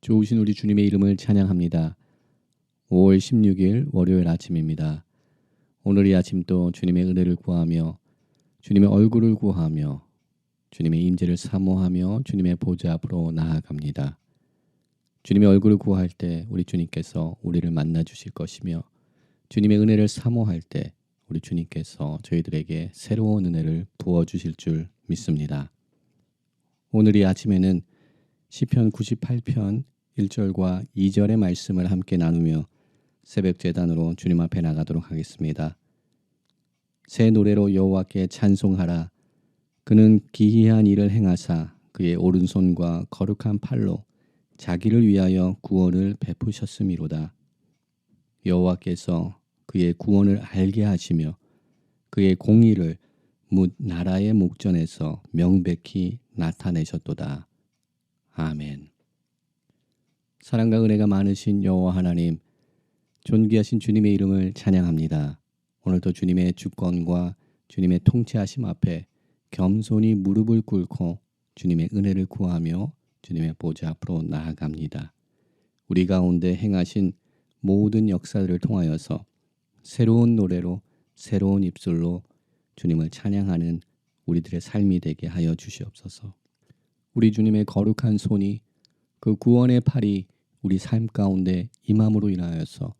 좋으신 우리 주님의 이름을 찬양합니다. 5월 16일 월요일 아침입니다. 오늘 이 아침도 주님의 은혜를 구하며 주님의 얼굴을 구하며 주님의 임재를 사모하며 주님의 보좌 앞으로 나아갑니다. 주님의 얼굴을 구할 때 우리 주님께서 우리를 만나 주실 것이며 주님의 은혜를 사모할 때 우리 주님께서 저희들에게 새로운 은혜를 부어 주실 줄 믿습니다. 오늘 이 아침에는 시편 98편 1절과 2절의 말씀을 함께 나누며 새벽 제단으로 주님 앞에 나가도록 하겠습니다. 새 노래로 여호와께 찬송하라. 그는 기이한 일을 행하사 그의 오른손과 거룩한 팔로 자기를 위하여 구원을 베푸셨음이로다. 여호와께서 그의 구원을 알게 하시며 그의 공의를 묻 나라의 목전에서 명백히 나타내셨도다. 아멘. 사랑과 은혜가 많으신 여호와 하나님, 존귀하신 주님의 이름을 찬양합니다. 오늘도 주님의 주권과 주님의 통치하심 앞에 겸손히 무릎을 꿇고 주님의 은혜를 구하며 주님의 보좌 앞으로 나아갑니다. 우리 가운데 행하신 모든 역사들을 통하여서 새로운 노래로 새로운 입술로 주님을 찬양하는 우리들의 삶이 되게 하여 주시옵소서. 우리 주님의 거룩한 손이 그 구원의 팔이 우리 삶 가운데 임함으로 인하여서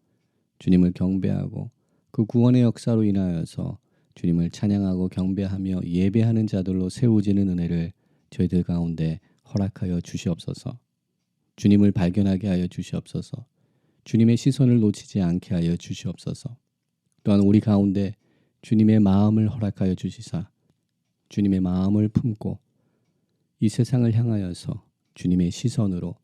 주님을 경배하고 그 구원의 역사로 인하여서 주님을 찬양하고 경배하며 예배하는 자들로 세워지는 은혜를 저희들 가운데 허락하여 주시옵소서. 주님을 발견하게 하여 주시옵소서. 주님의 시선을 놓치지 않게 하여 주시옵소서. 또한 우리 가운데 주님의 마음을 허락하여 주시사 주님의 마음을 품고 이 세상을 향하여서 주님의 시선으로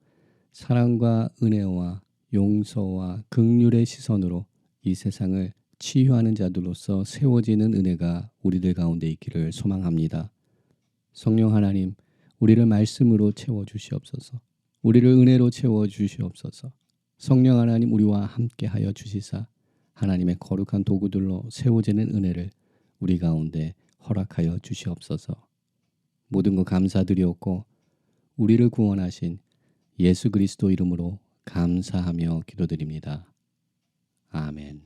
사랑과 은혜와 용서와 극률의 시선으로 이 세상을 치유하는 자들로서 세워지는 은혜가 우리들 가운데 있기를 소망합니다. 성령 하나님, 우리를 말씀으로 채워 주시옵소서. 우리를 은혜로 채워 주시옵소서. 성령 하나님 우리와 함께 하여 주시사 하나님의 거룩한 도구들로 세워지는 은혜를 우리 가운데 허락하여 주시옵소서. 모든 것 감사드리옵고 우리를 구원하신 예수 그리스도 이름으로 감사하며 기도드립니다. 아멘.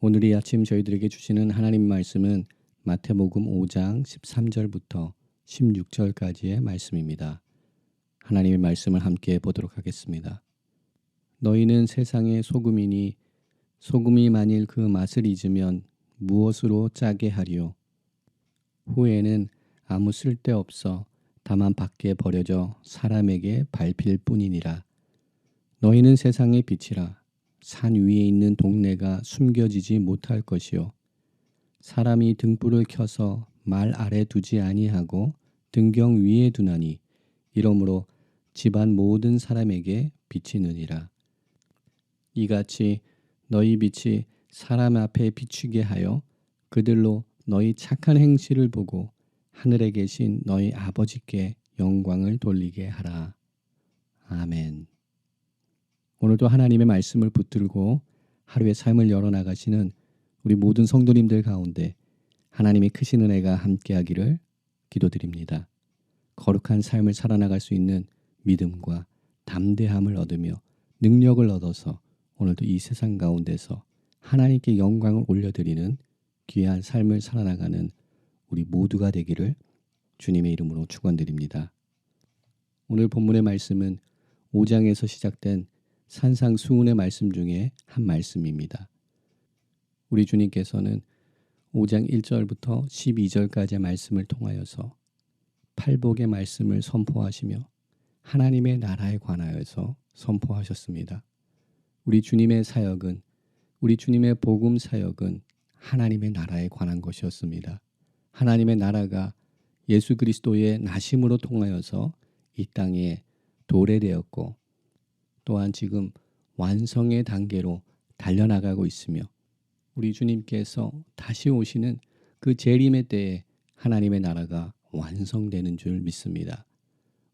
오늘 이 아침 저희들에게 주시는 하나님 말씀은 마태복음 5장 13절부터 16절까지의 말씀입니다. 하나님의 말씀을 함께 보도록 하겠습니다. 너희는 세상의 소금이니 소금이 만일 그 맛을 잊으면 무엇으로 짜게 하리요? 후에는 아무 쓸데 없어 다만 밖에 버려져 사람에게 밟힐 뿐이니라. 너희는 세상의 빛이라. 산 위에 있는 동네가 숨겨지지 못할 것이요. 사람이 등불을 켜서 말 아래 두지 아니하고 등경 위에 두나니 이러므로 집안 모든 사람에게 비치느니라. 이같이 너희 빛이 사람 앞에 비추게 하여 그들로 너희 착한 행실을 보고 하늘에 계신 너희 아버지께 영광을 돌리게 하라. 아멘. 오늘도 하나님의 말씀을 붙들고 하루의 삶을 열어나가시는 우리 모든 성도님들 가운데 하나님의 크신 은혜가 함께하기를 기도드립니다. 거룩한 삶을 살아나갈 수 있는 믿음과 담대함을 얻으며 능력을 얻어서 오늘도 이 세상 가운데서 하나님께 영광을 올려드리는 귀한 삶을 살아나가는 우리 모두가 되기를 주님의 이름으로 축원드립니다. 오늘 본문의 말씀은 5장에서 시작된 산상수훈의 말씀 중에 한 말씀입니다. 우리 주님께서는 5장 1절부터 12절까지의 말씀을 통하여서 팔복의 말씀을 선포하시며 하나님의 나라에 관하여서 선포하셨습니다. 우리 주님의 사역은 우리 주님의 복음 사역은 하나님의 나라에 관한 것이었습니다. 하나님의 나라가 예수 그리스도의 나심으로 통하여서 이 땅에 도래되었고 또한 지금 완성의 단계로 달려나가고 있으며 우리 주님께서 다시 오시는 그 재림의 때에 하나님의 나라가 완성되는 줄 믿습니다.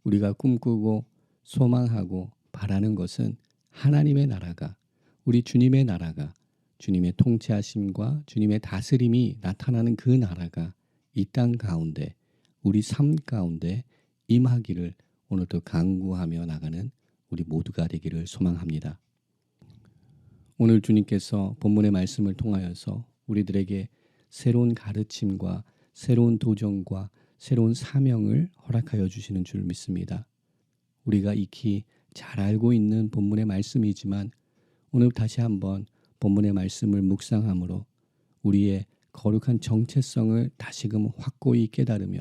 우리가 꿈꾸고 소망하고 바라는 것은 하나님의 나라가 우리 주님의 나라가 주님의 통치하심과 주님의 다스림이 나타나는 그 나라가 이 땅 가운데 우리 삶 가운데 임하기를 오늘도 강구하며 나가는 우리 모두가 되기를 소망합니다. 오늘 주님께서 본문의 말씀을 통하여서 우리들에게 새로운 가르침과 새로운 도전과 새로운 사명을 허락하여 주시는 줄 믿습니다. 우리가 익히 잘 알고 있는 본문의 말씀이지만 오늘 다시 한번 본문의 말씀을 묵상함으로 우리의 거룩한 정체성을 다시금 확고히 깨달으며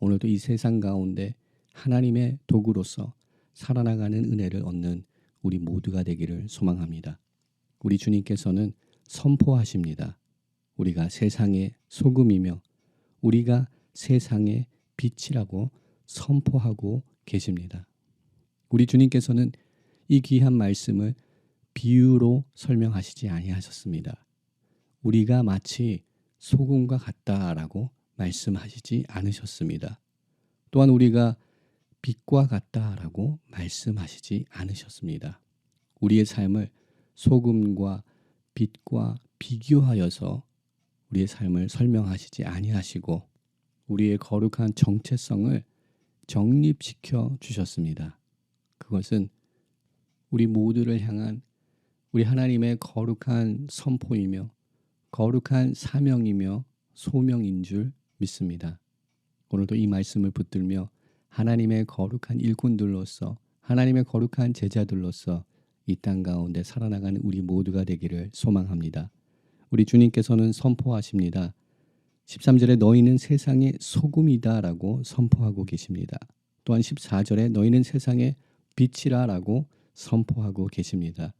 오늘도 이 세상 가운데 하나님의 도구로서 살아나가는 은혜를 얻는 우리 모두가 되기를 소망합니다. 우리 주님께서는 선포하십니다. 우리가 세상의 소금이며 우리가 세상의 빛이라고 선포하고 계십니다. 우리 주님께서는 이 귀한 말씀을 비유로 설명하시지 아니하셨습니다. 우리가 마치 소금과 같다라고 말씀하시지 않으셨습니다. 또한 우리가 빛과 같다라고 말씀하시지 않으셨습니다. 우리의 삶을 소금과 빛과 비교하여서 우리의 삶을 설명하시지 아니하시고 우리의 거룩한 정체성을 정립시켜 주셨습니다. 그것은 우리 모두를 향한 우리 하나님의 거룩한 선포이며 거룩한 사명이며 소명인 줄 믿습니다. 오늘도 이 말씀을 붙들며 하나님의 거룩한 일꾼들로서 하나님의 거룩한 제자들로서 이 땅 가운데 살아나가는 우리 모두가 되기를 소망합니다. 우리 주님께서는 선포하십니다. 13절에 너희는 세상의 소금이다라고 선포하고 계십니다. 또한 14절에 너희는 세상의 빛이라라고 선포하고 계십니다.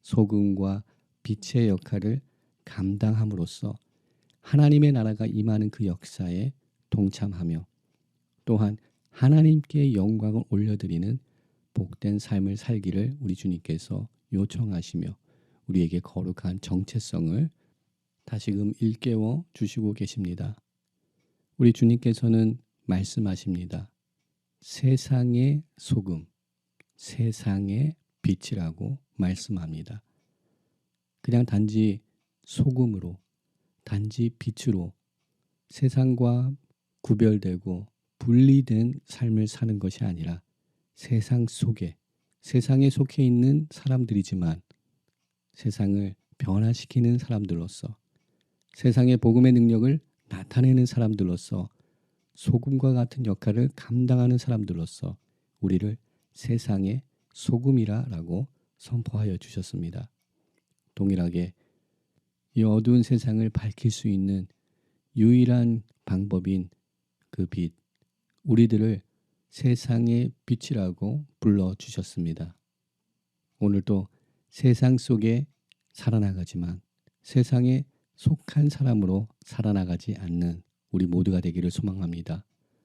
소금과 빛의 역할을 감당함으로써 하나님의 나라가 임하는 그 역사에 동참하며 또한 하나님께 영광을 올려드리는 복된 삶을 살기를 우리 주님께서 요청하시며 우리에게 거룩한 정체성을 다시금 일깨워 주시고 계십니다. 우리 주님께서는 말씀하십니다. 세상의 소금, 세상의 빛이라고 말씀합니다. 그냥 단지 소금으로, 단지 빛으로 세상과 구별되고 분리된 삶을 사는 것이 아니라 세상 속에, 세상에 속해 있는 사람들이지만 세상을 변화시키는 사람들로서 세상의 복음의 능력을 나타내는 사람들로서 소금과 같은 역할을 감당하는 사람들로서 우리를 세상의 소금이라라고 선포하여 주셨습니다. 동일하게 이 어두운 세상을 밝힐 수 있는 유일한 방법인 그 빛, 우리들을 세상의 빛이라고 불러 주셨습니다. 오늘도 세상 속에 살아나가지만 세상에 속한 사람으로 살아나가지 않는 우리 모두가 되기를 소망합니다.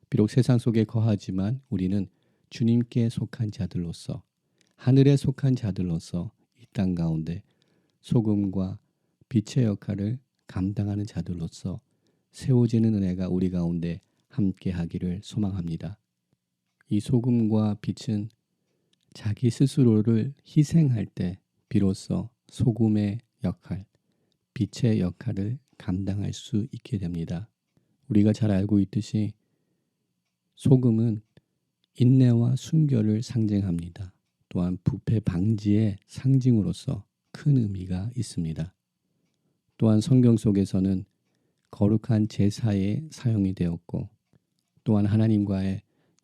비록 세상 속에 거하지만 우리는 주님께 속한 자들로서 하늘에 속한 자들로서 이 땅 가운데 소금과 빛의 역할을 감당하는 자들로서 세워지는 은혜가 우리 가운데 함께 하기를 소망합니다. 이 소금과 빛은 자기 스스로를 희생할 때 비로소 소금의 역할, 빛의 역할을 감당할 수 있게 됩니다. 우리가 잘 알고 있듯이 소금은 인내와 순결을 상징합니다. 또한 부패 방지의 상징으로서 큰 의미가 있습니다. 또한 성경 속에서는 거룩한 제사에 사용이 되었고 또한 하나님과의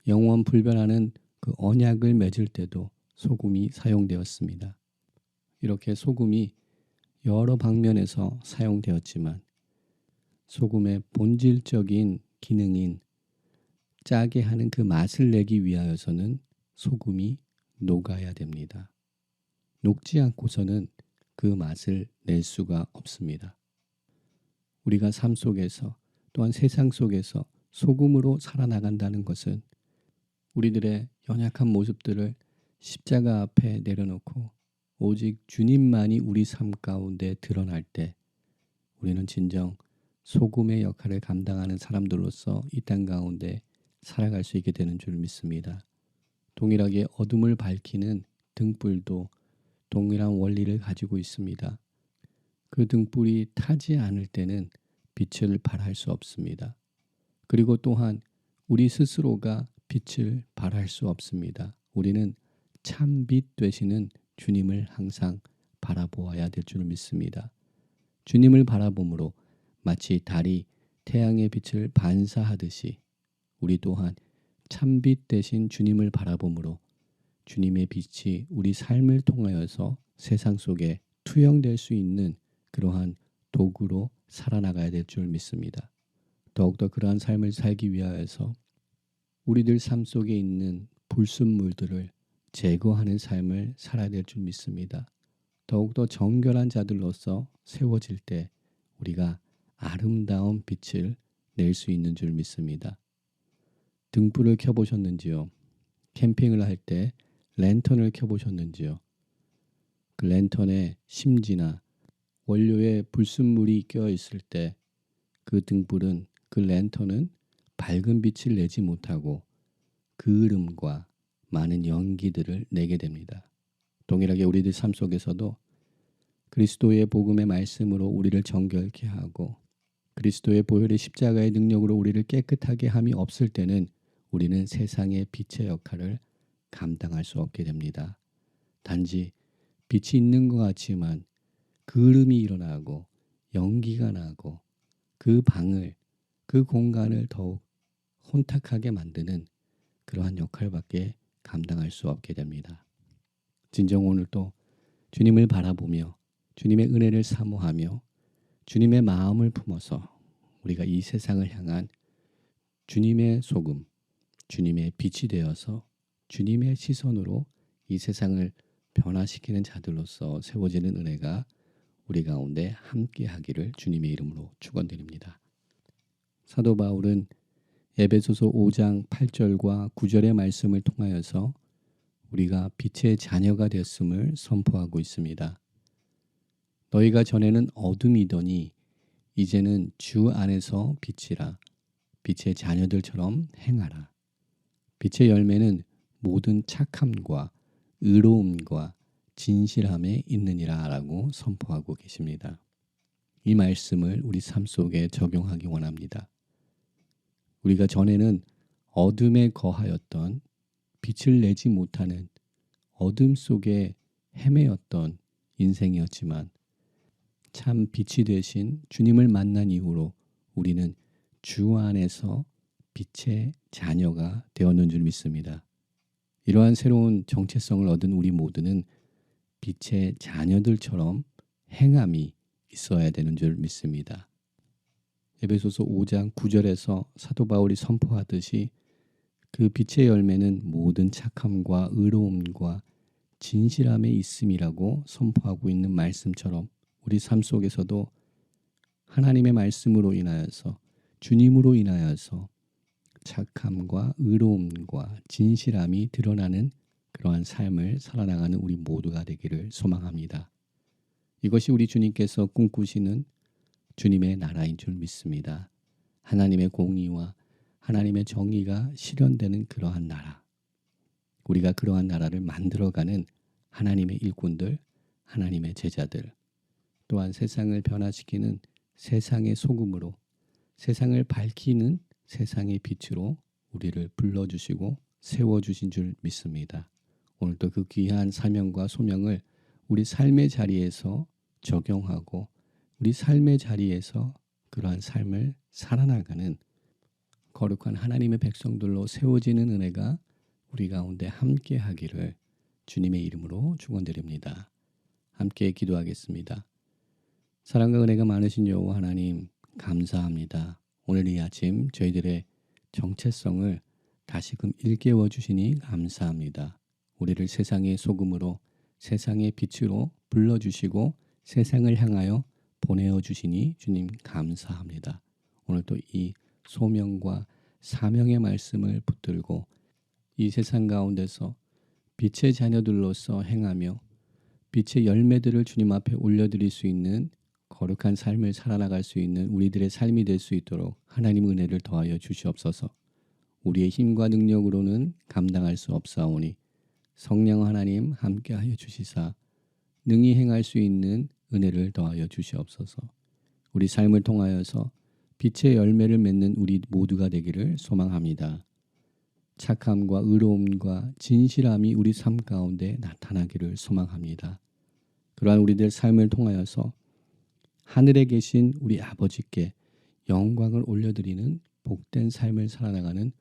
영원 불변하는 그 언약을 맺을 때도 소금이 사용되었습니다. 이렇게 소금이 여러 방면에서 사용되었지만 소금의 본질적인 기능인 짜게 하는 그 맛을 내기 위하여서는 소금이 녹아야 됩니다. 녹지 않고서는 그 맛을 낼 수가 없습니다. 우리가 삶 속에서 또한 세상 속에서 소금으로 살아나간다는 것은 우리들의 연약한 모습들을 십자가 앞에 내려놓고 오직 주님만이 우리 삶 가운데 드러날 때 우리는 진정 소금의 역할을 감당하는 사람들로서 이 땅 가운데 살아갈 수 있게 되는 줄 믿습니다. 동일하게 어둠을 밝히는 등불도 동일한 원리를 가지고 있습니다. 그 등불이 타지 않을 때는 빛을 발할 수 없습니다. 그리고 또한 우리 스스로가 빛을 발할 수 없습니다. 우리는 참 빛 되시는 주님을 항상 바라보아야 될 줄 믿습니다. 주님을 바라봄으로 마치 달이 태양의 빛을 반사하듯이 우리 또한 참빛 대신 주님을 바라봄으로 주님의 빛이 우리 삶을 통하여서 세상 속에 투영될 수 있는 그러한 도구로 살아나가야 될 줄 믿습니다. 더욱더 그러한 삶을 살기 위하여서 우리들 삶 속에 있는 불순물들을 제거하는 삶을 살아야 될 줄 믿습니다. 더욱더 정결한 자들로서 세워질 때 우리가 아름다운 빛을 낼 수 있는 줄 믿습니다. 등불을 켜보셨는지요? 캠핑을 할 때 랜턴을 켜보셨는지요? 그 랜턴에 심지나 원료에 불순물이 껴 있을 때 그 등불은 그 랜턴은 밝은 빛을 내지 못하고 그을음과 많은 연기들을 내게 됩니다. 동일하게 우리들 삶 속에서도 그리스도의 복음의 말씀으로 우리를 정결케 하고 그리스도의 보혈의 십자가의 능력으로 우리를 깨끗하게 함이 없을 때는 우리는 세상의 빛의 역할을 감당할 수 없게 됩니다. 단지 빛이 있는 것 같지만 그름이 일어나고 연기가 나고 그 방을 그 공간을 더욱 혼탁하게 만드는 그러한 역할밖에 감당할 수 없게 됩니다. 진정 오늘도 주님을 바라보며 주님의 은혜를 사모하며 주님의 마음을 품어서 우리가 이 세상을 향한 주님의 소금, 주님의 빛이 되어서 주님의 시선으로 이 세상을 변화시키는 자들로서 세워지는 은혜가 우리 가운데 함께 하기를 주님의 이름으로 축원드립니다. 사도 바울은 에베소서 5장 8절과 9절의 말씀을 통하여서 우리가 빛의 자녀가 되었음을 선포하고 있습니다. 너희가 전에는 어둠이더니 이제는 주 안에서 빛이라 빛의 자녀들처럼 행하라. 빛의 열매는 모든 착함과 의로움과 진실함에 있느니라라고 선포하고 계십니다. 이 말씀을 우리 삶 속에 적용하기 원합니다. 우리가 전에는 어둠에 거하였던 빛을 내지 못하는 어둠 속에 헤매였던 인생이었지만 참 빛이 되신 주님을 만난 이후로 우리는 주 안에서 빛의 자녀가 되었는 줄 믿습니다. 이러한 새로운 정체성을 얻은 우리 모두는 빛의 자녀들처럼 행함이 있어야 되는 줄 믿습니다. 에베소서 5장 9절에서 사도 바울이 선포하듯이 그 빛의 열매는 모든 착함과 의로움과 진실함에 있음이라고 선포하고 있는 말씀처럼 우리 삶 속에서도 하나님의 말씀으로 인하여서 주님으로 인하여서 착함과 의로움과 진실함이 드러나는 그러한 삶을 살아나가는 우리 모두가 되기를 소망합니다. 이것이 우리 주님께서 꿈꾸시는 주님의 나라인 줄 믿습니다. 하나님의 공의와 하나님의 정의가 실현되는 그러한 나라. 우리가 그러한 나라를 만들어가는 하나님의 일꾼들, 하나님의 제자들, 또한 세상을 변화시키는 세상의 소금으로 세상을 밝히는 세상의 빛으로 우리를 불러주시고 세워주신 줄 믿습니다. 오늘도 그 귀한 사명과 소명을 우리 삶의 자리에서 적용하고 우리 삶의 자리에서 그러한 삶을 살아나가는 거룩한 하나님의 백성들로 세워지는 은혜가 우리 가운데 함께 하기를 주님의 이름으로 축원드립니다. 함께 기도하겠습니다. 사랑과 은혜가 많으신 여호와 하나님 감사합니다. 오늘 이 아침 저희들의 정체성을 다시금 일깨워 주시니 감사합니다. 우리를 세상의 소금으로 세상의 빛으로 불러 주시고 세상을 향하여 보내어 주시니 주님 감사합니다. 오늘도 이 소명과 사명의 말씀을 붙들고 이 세상 가운데서 빛의 자녀들로서 행하며 빛의 열매들을 주님 앞에 올려드릴 수 있는 거룩한 삶을 살아나갈 수 있는 우리들의 삶이 될 수 있도록 하나님 은혜를 더하여 주시옵소서. 우리의 힘과 능력으로는 감당할 수 없사오니 성령 하나님 함께하여 주시사 능히 행할 수 있는 은혜를 더하여 주시옵소서. 우리 삶을 통하여서 빛의 열매를 맺는 우리 모두가 되기를 소망합니다. 착함과 의로움과 진실함이 우리 삶 가운데 나타나기를 소망합니다. 그러한 우리들 삶을 통하여서 하늘에 계신 우리 아버지께 영광을 올려드리는 복된 삶을 살아나가는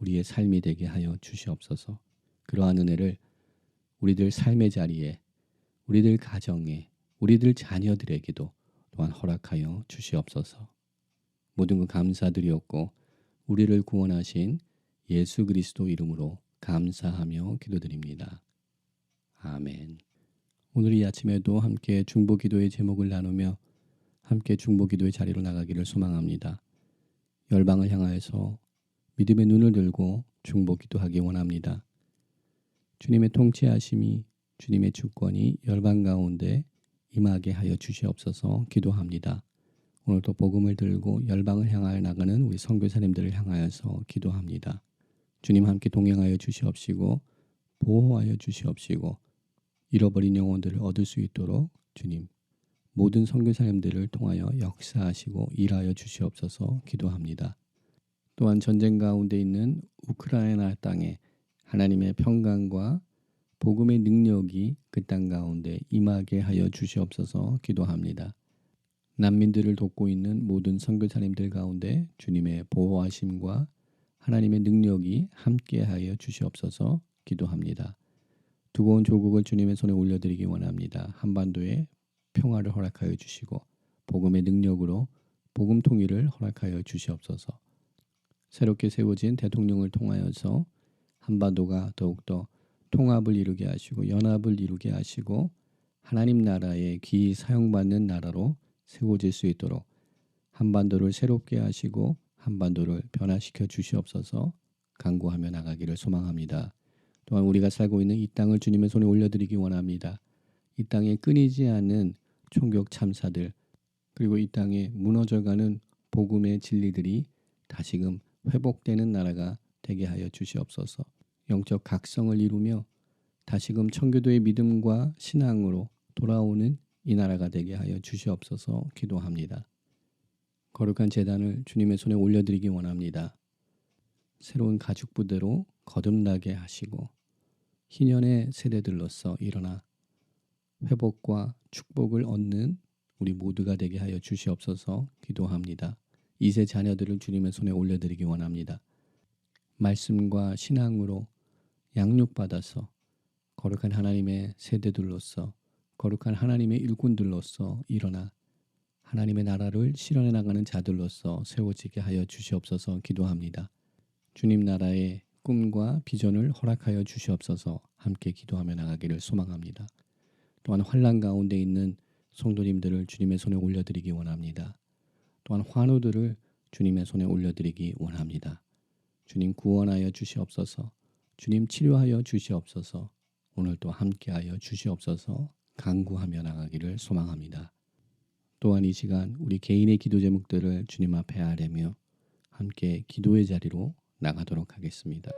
우리의 삶이 되게 하여 주시옵소서. 그러한 은혜를 우리들 삶의 자리에, 우리들 가정에, 우리들 자녀들에게도 또한 허락하여 주시옵소서. 모든 것 감사드리옵고 우리를 구원하신 예수 그리스도 이름으로 감사하며 기도드립니다. 아멘. 오늘 이 아침에도 함께 중보 기도의 제목을 나누며 함께 중보 기도의 자리로 나가기를 소망합니다. 열방을 향하여서 믿음의 눈을 들고 중보 기도하기 원합니다. 주님의 통치하심이 주님의 주권이 열방 가운데 임하게 하여 주시옵소서 기도합니다. 오늘도 복음을 들고 열방을 향하여 나가는 우리 선교사님들을 향하여서 기도합니다. 주님 함께 동행하여 주시옵시고 보호하여 주시옵시고 잃어버린 영혼들을 얻을 수 있도록 주님 모든 선교사님들을 통하여 역사하시고 일하여 주시옵소서 기도합니다. 또한 전쟁 가운데 있는 우크라이나 땅에 하나님의 평강과 복음의 능력이 그 땅 가운데 임하게 하여 주시옵소서 기도합니다. 난민들을 돕고 있는 모든 선교사님들 가운데 주님의 보호하심과 하나님의 능력이 함께하여 주시옵소서 기도합니다. 두고 온 조국을 주님의 손에 올려드리기 원합니다. 한반도에 평화를 허락하여 주시고 복음의 능력으로 복음 통일을 허락하여 주시옵소서. 새롭게 세워진 대통령을 통하여서 한반도가 더욱더 통합을 이루게 하시고 연합을 이루게 하시고 하나님 나라의 귀 사용받는 나라로 세워질 수 있도록 한반도를 새롭게 하시고 한반도를 변화시켜 주시옵소서 간구하며 나가기를 소망합니다. 또한 우리가 살고 있는 이 땅을 주님의 손에 올려드리기 원합니다. 이 땅에 끊이지 않는 총격 참사들 그리고 이 땅에 무너져가는 복음의 진리들이 다시금 회복되는 나라가 되게 하여 주시옵소서. 영적 각성을 이루며 다시금 청교도의 믿음과 신앙으로 돌아오는 이 나라가 되게 하여 주시옵소서 기도합니다. 거룩한 재단을 주님의 손에 올려드리기 원합니다. 새로운 가죽 부대로 거듭나게 하시고 희년의 세대들로서 일어나 회복과 축복을 얻는 우리 모두가 되게 하여 주시옵소서 기도합니다. 이세 자녀들을 주님의 손에 올려드리기 원합니다. 말씀과 신앙으로 양육받아서 거룩한 하나님의 세대들로서 거룩한 하나님의 일꾼들로서 일어나 하나님의 나라를 실현해 나가는 자들로서 세워지게 하여 주시옵소서 기도합니다. 주님 나라의 꿈과 비전을 허락하여 주시옵소서 함께 기도하며 나가기를 소망합니다. 또한 환란 가운데 있는 성도님들을 주님의 손에 올려드리기 원합니다. 또한 환우들을 주님의 손에 올려드리기 원합니다. 주님 구원하여 주시옵소서. 주님 치료하여 주시옵소서. 오늘도 함께하여 주시옵소서. 간구하며 나가기를 소망합니다. 또한 이 시간 우리 개인의 기도 제목들을 주님 앞에 아뢰며 함께 기도의 자리로 나가도록 하겠습니다.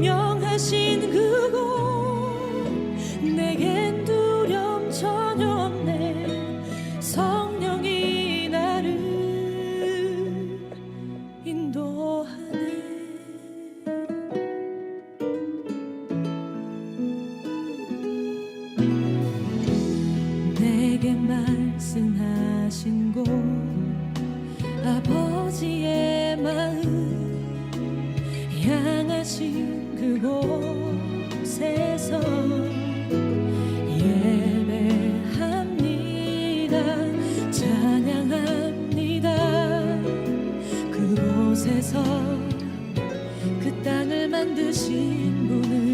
Señor. 만드신 분은